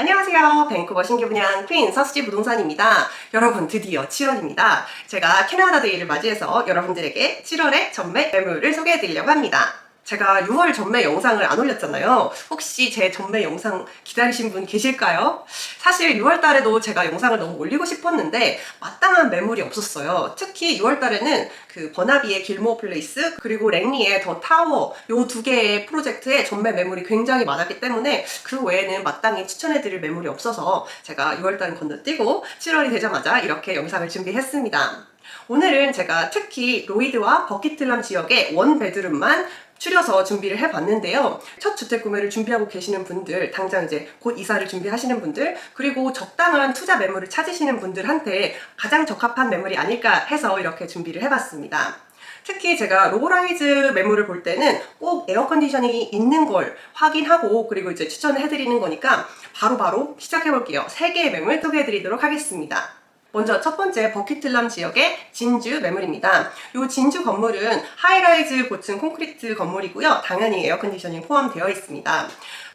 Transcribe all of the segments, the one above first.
안녕하세요. 밴쿠버 신규 분양 퀸 서스지 부동산입니다. 여러분 드디어 7월입니다. 제가 캐나다 데이를 맞이해서 여러분들에게 7월의 전매 매물을 소개해 드리려고 합니다. 제가 6월 전매 영상을 안 올렸잖아요. 혹시 제 전매 영상 기다리신 분 계실까요? 사실 6월 달에도 제가 영상을 너무 올리고 싶었는데 마땅한 매물이 없었어요. 특히 6월 달에는 그 버나비의 길모 플레이스 그리고 랭리의 더 타워 요 두 개의 프로젝트에 전매 매물이 굉장히 많았기 때문에 그 외에는 마땅히 추천해드릴 매물이 없어서 제가 6월 달은 건너뛰고 7월이 되자마자 이렇게 영상을 준비했습니다. 오늘은 제가 특히 로이드와 버키틀람 지역의 원 베드룸만 추려서 준비를 해봤는데요. 첫 주택 구매를 준비하고 계시는 분들, 당장 이제 곧 이사를 준비하시는 분들, 그리고 적당한 투자 매물을 찾으시는 분들한테 가장 적합한 매물이 아닐까 해서 이렇게 준비를 해봤습니다. 특히 제가 로보라이즈 매물을 볼 때는 꼭 에어컨디셔닝이 있는 걸 확인하고 그리고 이제 추천을 해드리는 거니까 바로바로 시작해볼게요. 세 개의 매물 소개해드리도록 하겠습니다. 먼저 첫 번째 버키틀람 지역의 진주 매물입니다. 이 진주 건물은 하이라이즈 고층 콘크리트 건물이고요. 당연히 에어컨디셔닝 포함되어 있습니다.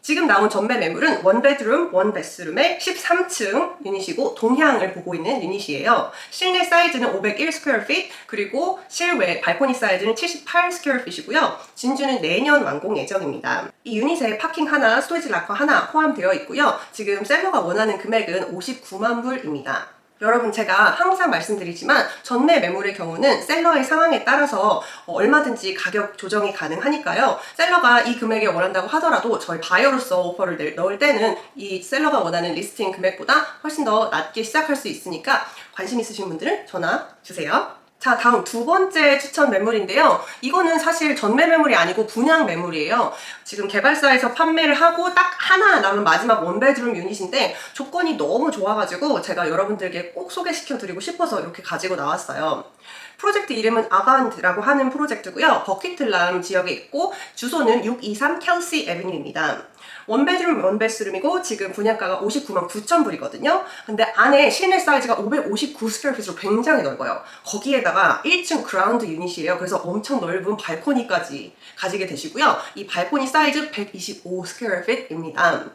지금 나온 전매 매물은 원베드룸, 원베스룸의 13층 유닛이고 동향을 보고 있는 유닛이에요. 실내 사이즈는 501 스퀘어핏 그리고 실외 발코니 사이즈는 78 스퀘어핏이고요. 진주는 내년 완공 예정입니다. 이 유닛에 파킹 하나, 스토리지 락커 하나 포함되어 있고요. 지금 셀러가 원하는 금액은 59만 불입니다. 여러분 제가 항상 말씀드리지만 전매 매물의 경우는 셀러의 상황에 따라서 어, 얼마든지 가격 조정이 가능하니까요. 셀러가 이 금액에 원한다고 하더라도 저희 바이어로서 오퍼를 낼- 넣을 때는 이 셀러가 원하는 리스팅 금액보다 훨씬 더 낮게 시작할 수 있으니까 관심 있으신 분들은 전화 주세요. 자, 다음 두 번째 추천 매물인데요. 이거는 사실 전매 매물이 아니고 분양 매물이에요. 지금 개발사에서 판매를 하고 딱 하나 남은 마지막 원베드룸 유닛인데 조건이 너무 좋아가지고 제가 여러분들께 꼭 소개시켜 드리고 싶어서 이렇게 가지고 나왔어요. 프로젝트 이름은 아반드라고 하는 프로젝트고요. 버키틀람 지역에 있고 주소는 623 켈시 에비뉴입니다. 원베드룸 원베스룸이고 지금 분양가가 59만 9천 불이거든요. 근데 안에 실내 사이즈가 559 스퀘어핏으로 굉장히 넓어요. 거기에다가 1층 그라운드 유닛이에요. 그래서 엄청 넓은 발코니까지 가지게 되시고요. 이 발코니 사이즈 125 스퀘어핏입니다.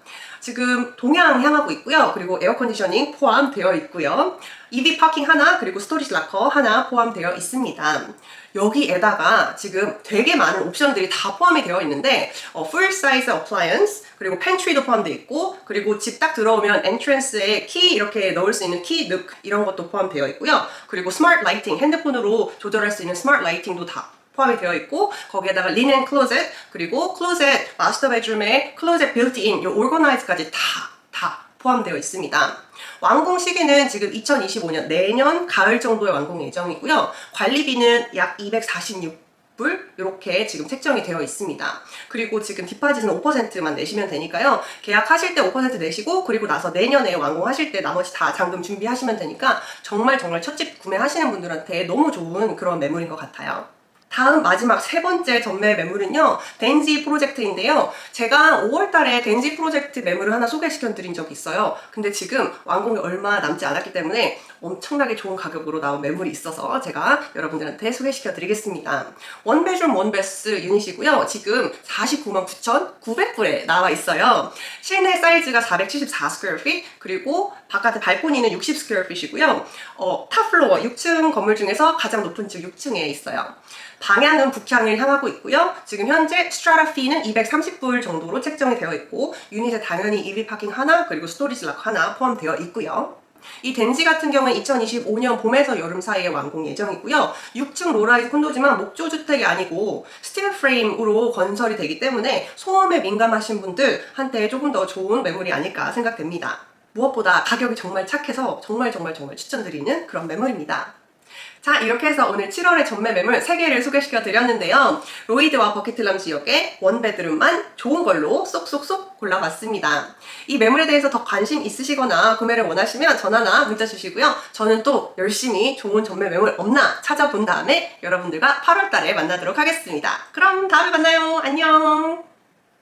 지금 동향 향하고 있고요. 그리고 에어컨디셔닝 포함되어 있고요. EV 파킹 하나 그리고 스토리지 락커 하나 포함되어 있습니다. 여기에다가 지금 되게 많은 옵션들이 다 포함이 되어 있는데 어, full size appliance 그리고 팬트리도 포함되어 있고 그리고 집 딱 들어오면 엔트랜스에 키 이렇게 넣을 수 있는 키 늑 이런 것도 포함되어 있고요. 그리고 스마트 라이팅 핸드폰으로 조절할 수 있는 스마트 라이팅도 다 포함이 되어 있고 거기에다가 리넨 클로젯 그리고 클로젯 마스터 베드룸에 클로젯 빌트인 요 오르거나이즈까지 다 다 포함되어 있습니다. 완공 시기는 지금 2025년 내년 가을 정도의 완공 예정이고요. 관리비는 약 246 불 이렇게 지금 책정이 되어 있습니다. 그리고 지금 디파짓은 5%만 내시면 되니까요. 계약하실 때 5% 내시고 그리고 나서 내년에 완공하실 때 나머지 다 잔금 준비하시면 되니까 정말 정말 첫집 구매하시는 분들한테 너무 좋은 그런 매물인 것 같아요. 다음 마지막 세 번째 전매 매물은요, 덴지 프로젝트인데요. 제가 5월 달에 덴지 프로젝트 매물을 하나 소개시켜 드린 적이 있어요. 근데 지금 완공이 얼마 남지 않았기 때문에 엄청나게 좋은 가격으로 나온 매물이 있어서 제가 여러분들한테 소개시켜 드리겠습니다. 원베드룸 원베스 유닛이고요. 지금 49만 9,900불에 나와 있어요. 실내 사이즈가 474 스퀘어 핏, 그리고 바깥에 발코니는 60 스퀘어 핏이고요. 어, 탑플로어 6층 건물 중에서 가장 높은 층 6층에 있어요. 방향은 북향을 향하고 있고요. 지금 현재 스트라타 피는 230불 정도로 책정이 되어 있고 유닛에 당연히 EV 파킹 하나 그리고 스토리지 락 하나 포함되어 있고요. 이 덴지 같은 경우는 2025년 봄에서 여름 사이에 완공 예정이고요. 6층 로라이즈 콘도지만 목조 주택이 아니고 스틸 프레임으로 건설이 되기 때문에 소음에 민감하신 분들한테 조금 더 좋은 매물이 아닐까 생각됩니다. 무엇보다 가격이 정말 착해서 정말 정말 정말 추천드리는 그런 매물입니다. 자, 이렇게 해서 오늘 7월의 전매 매물 3개를 소개시켜 드렸는데요. 로이드와 버키틀람 지역의 원베드룸만 좋은 걸로 쏙쏙쏙 골라봤습니다. 이 매물에 대해서 더 관심 있으시거나 구매를 원하시면 전화나 문자 주시고요. 저는 또 열심히 좋은 전매 매물 없나 찾아본 다음에 여러분들과 8월 달에 만나도록 하겠습니다. 그럼 다음에 만나요. 안녕!